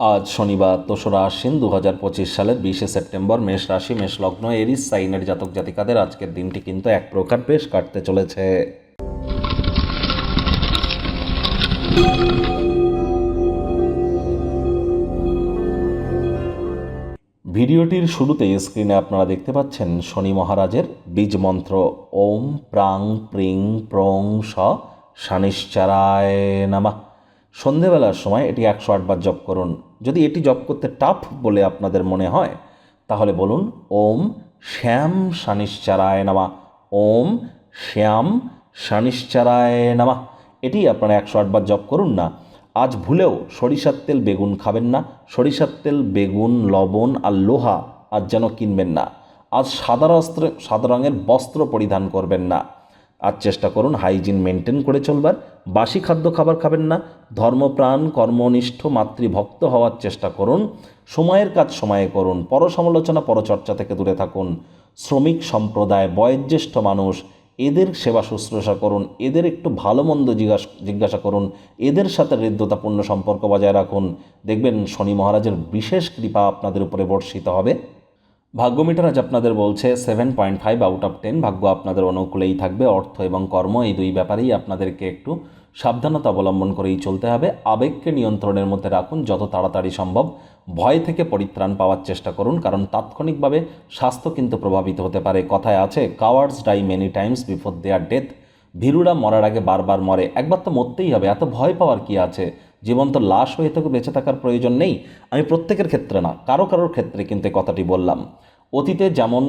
আজ শনিবার দোসরা আশ্বিন দু হাজার পঁচিশ সালের বিশে সেপ্টেম্বর মেষ রাশি, মেষ লগ্ন, এরিস, সাইনের জাতক জাতিকাদের আজকের দিনটি কিন্তু এক প্রকার বেশ কাটতে চলেছে। ভিডিওটির শুরুতেই স্ক্রিনে আপনারা দেখতে পাচ্ছেন শনি মহারাজের বীজ মন্ত্র। ওম প্রাং প্রিং প্রং স শানিশ্চারায় নামা। সন্ধেবেলার সময় এটি একশো আটবার জপ করুন। যদি এটি জপ করতে টাফ বলে আপনাদের মনে হয়, তাহলে বলুন, ওম শ্যাম শানিশ্চারায় নামা। ওম শ্যাম শানিশ্চারায় নামা। এটি আপনারা একশো আটবার জপ করুন না। আজ ভুলেও সরিষার তেল বেগুন খাবেন না। সরিষার তেল, বেগুন, লবণ আর লোহা আজ যেন কিনবেন না। আজ সাদা সাদা রঙের বস্ত্র পরিধান করবেন না। আজ চেষ্টা করুন হাইজিন মেনটেন করে চলবার। বাসি খাদ্য খাবার খাবেন না, ধর্মপ্রাণ, কর্মনিষ্ঠ, মাতৃভক্ত হওয়ার চেষ্টা করুন। সময়ের কাজ সময়ে করুন, পরসমালোচনা, পরচর্চা থেকে দূরে থাকুন। শ্রমিক সম্প্রদায়, বয়োজ্যেষ্ঠ মানুষ, এদের সেবা শুশ্রূষা করুন, এদের একটু ভালো মন্দ জিজ্ঞাসা জিজ্ঞাসা করুন, এদের সাথে হৃদ্যতাপূর্ণ সম্পর্ক বজায় রাখুন। দেখবেন শনি মহারাজের বিশেষ কৃপা আপনাদের উপরে বর্ষিত হবে। ভাগ্য মিটার আজ আপনাদের বলছে seven point five out of ten ভাগ্য আপনাদের অনুকূলেই থাকবে। অর্থ এবং কর্ম এই দুই ব্যাপারেই আপনাদেরকে একটু সাবধানতা অবলম্বন করেই চলতে হবে। আবেগকে নিয়ন্ত্রণের মধ্যে রাখুন। যত তাড়াতাড়ি সম্ভব ভয় থেকে পরিত্রাণ পাওয়ার চেষ্টা করুন। কারণ তাৎক্ষণিকভাবে স্বাস্থ্য কিন্তু প্রভাবিত হতে পারে। কথায় আছে cowards die many times before their death ভীরুরা মরার আগে বারবার মরে। একবার তো মরতেই হবে। এত ভয় পাওয়ার কি আছে? জীবন তো লাশ হয়ে থেকে বেঁচে থাকার প্রয়োজন নেই। আমি প্রত্যেকের ক্ষেত্রে না, কারও কারোর ক্ষেত্রে কিন্তু এই কথাটি বললাম। অতীতে যেমন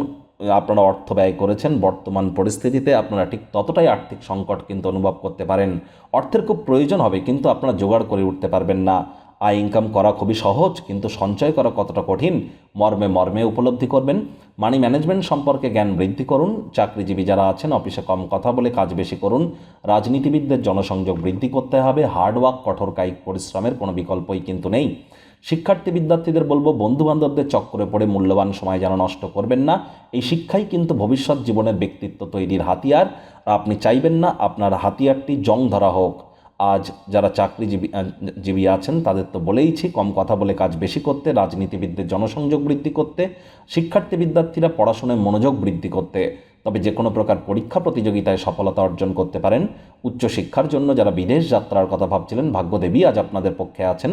আপনারা অর্থ ব্যয় করেছেন, বর্তমান পরিস্থিতিতে আপনারা ঠিক ততটাই আর্থিক সংকট কিন্তু অনুভব করতে পারেন। অর্থের খুব প্রয়োজন হবে, কিন্তু আপনারা জোগাড় করে উঠতে পারবেন না। আয় ইনকাম করা খুবই সহজ, কিন্তু সঞ্চয় করা কতটা কঠিন, মর্মে মর্মে উপলব্ধি করবেন। মানি ম্যানেজমেন্ট সম্পর্কে জ্ঞান বৃদ্ধি করুন, চাকরিজীবী যারা আছেন, অফিসে কম কথা বলে কাজ বেশি করুন, রাজনীতিবিদদের জনসংযোগ বৃদ্ধি করতে হবে হার্ডওয়ার্ক কঠোর কায়িক পরিশ্রমের কোনো বিকল্পই কিন্তু নেই। শিক্ষার্থী বিদ্যার্থীদের বলব বন্ধু বান্ধবদের চক্করে পড়ে মূল্যবান সময় যেন নষ্ট করবেন না, এই শিক্ষাই কিন্তু ভবিষ্যৎ জীবনের ব্যক্তিত্ব তৈরির হাতিয়ার। আপনি চাইবেন না, আপনার হাতিয়ারটি জং ধরা হোক। আজ যারা চাকরিজীবী জীবী আছেন, তাদের তো বলেইছি, কম কথা বলে কাজ বেশি করতে, রাজনীতিবিদদের জনসংযোগ বৃদ্ধি করতে, শিক্ষার্থী বিদ্যার্থীরা পড়াশোনায় মনোযোগ বৃদ্ধি করতে। তবে যে কোনো প্রকার পরীক্ষা প্রতিযোগিতায় সফলতা অর্জন করতে পারেন। উচ্চশিক্ষার জন্য যারা বিদেশ যাত্রার কথা ভাবছিলেন, ভাগ্যদেবী আজ আপনাদের পক্ষে আছেন।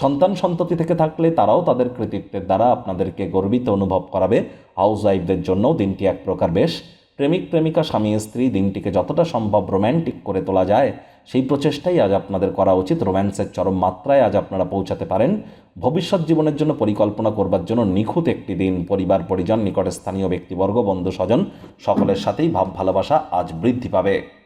সন্তান সন্ততি থেকে থাকলে তারাও তাদের কৃতিত্বের দ্বারা আপনাদেরকে গর্বিত অনুভব করাবে। হাউস ওয়াইফদের জন্যও দিনটি এক প্রকার বেশ। প্রেমিক, প্রেমিকা, স্বামী, স্ত্রী, দিনটিকে যতটা সম্ভব রোম্যান্টিক করে তোলা যায়। সেই প্রচেষ্টাই আজ আপনাদের করা উচিত। রোম্যান্সের চরম মাত্রায় আজ আপনারা পৌঁছাতে পারেন। ভবিষ্যৎ জীবনের জন্য পরিকল্পনা করবার জন্য নিখুঁত একটি দিন। পরিবার, পরিজন নিকটে স্থানীয় ব্যক্তিবর্গ বন্ধু স্বজন সকলের সাথেই ভাব ভালোবাসা আজ বৃদ্ধি পাবে।